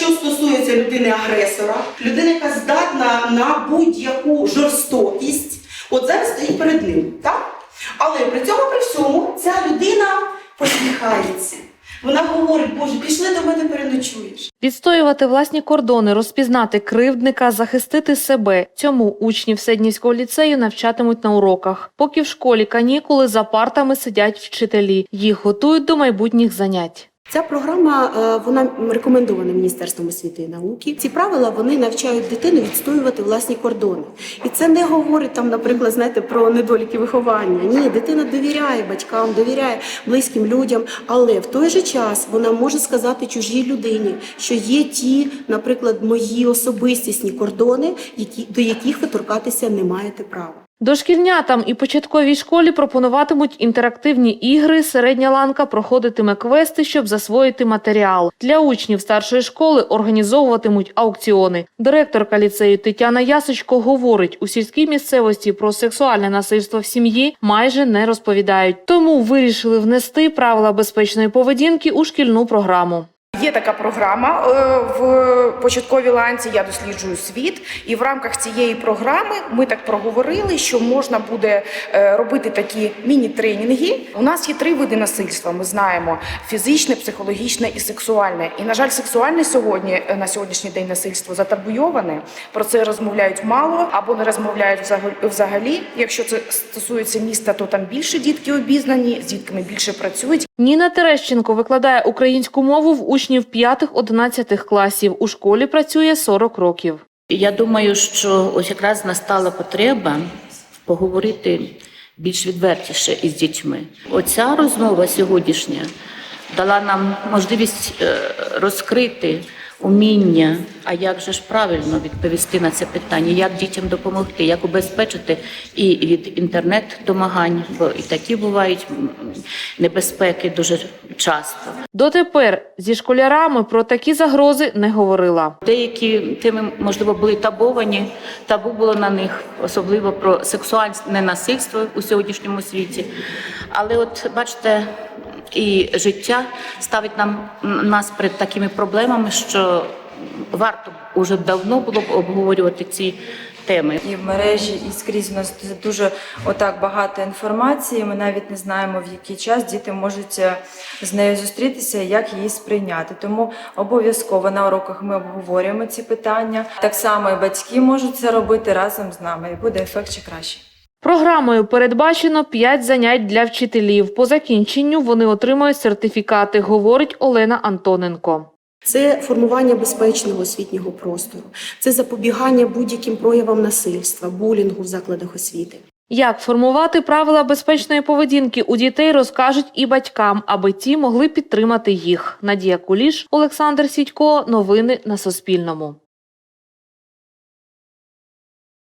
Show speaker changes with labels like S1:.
S1: Що стосується людини-агресора, людина, яка здатна на будь-яку жорстокість, от зараз стоїть перед ним, так? Але при цьому при всьому ця людина посміхається. Вона говорить, Боже, пішли до мене переночуєш.
S2: Відстоювати власні кордони, розпізнати кривдника, захистити себе. Цьому учні Вседнівського ліцею навчатимуть на уроках. Поки в школі канікули за партами сидять вчителі. Їх готують до майбутніх занять.
S1: Ця програма е, вона рекомендована Міністерством освіти і науки. Ці правила вони навчають дитину відстоювати власні кордони. І це не говорить там, наприклад, знаєте, про недоліки виховання. Ні, дитина довіряє батькам, довіряє близьким людям, але в той же час вона може сказати чужій людині, що є ті, наприклад, мої особистісні кордони, які до яких ви торкатися не маєте права.
S2: Дошкільнятам і початковій школі пропонуватимуть інтерактивні ігри. Середня ланка проходитиме квести, щоб засвоїти матеріал. Для учнів старшої школи організовуватимуть аукціони. Директорка ліцею Тетяна Ясочко говорить, у сільській місцевості про сексуальне насильство в сім'ї майже не розповідають. Тому вирішили внести правила безпечної поведінки у шкільну програму.
S3: Є така програма е, в початковій ланці. Я досліджую світ, і в рамках цієї програми ми так проговорили, що можна буде е, робити такі міні-тренінги. У нас є три види насильства. Ми знаємо фізичне, психологічне і сексуальне. І на жаль, сексуальне сьогодні е, на сьогоднішній день насильство затабуйоване. Про це розмовляють мало або не розмовляють взагалі- взагалі. Якщо це стосується міста, то там більше дітки обізнані, з дітками більше працюють.
S2: Ніна Терещенко викладає українську мову в учнів 5-11 класів. У школі працює 40 років.
S4: Я думаю, що ось якраз настала потреба поговорити більш відвертіше із дітьми. Оця розмова сьогоднішня дала нам можливість е, розкрити уміння, а як же ж правильно відповісти на це питання, як дітям допомогти, як убезпечити і від інтернет-домагань, бо і такі бувають небезпеки дуже часто.
S2: Дотепер зі школярами про такі загрози не говорила.
S4: Деякі теми, можливо, були табовані, табу було на них, особливо про сексуальне насильство у сьогоднішньому світі. Але от бачите, і життя ставить нам нас перед такими проблемами, що варто уже давно було б обговорювати ці теми.
S5: І в мережі, і скрізь у нас дуже отак багато інформації. Ми навіть не знаємо, в який час діти можуть е, з нею зустрітися як її сприйняти. Тому обов'язково на уроках ми обговорюємо ці питання. Так само і батьки можуть це робити разом з нами, і буде ефект ще краще.
S2: Програмою передбачено 5 занять для вчителів. По закінченню вони отримають сертифікати, говорить Олена Антоненко.
S1: Це формування безпечного освітнього простору, це запобігання будь-яким проявам насильства, булінгу в закладах освіти.
S2: Як формувати правила безпечної поведінки у дітей розкажуть і батькам, аби ті могли підтримати їх. Надія Куліш, Олександр Сідько. Новини на Суспільному.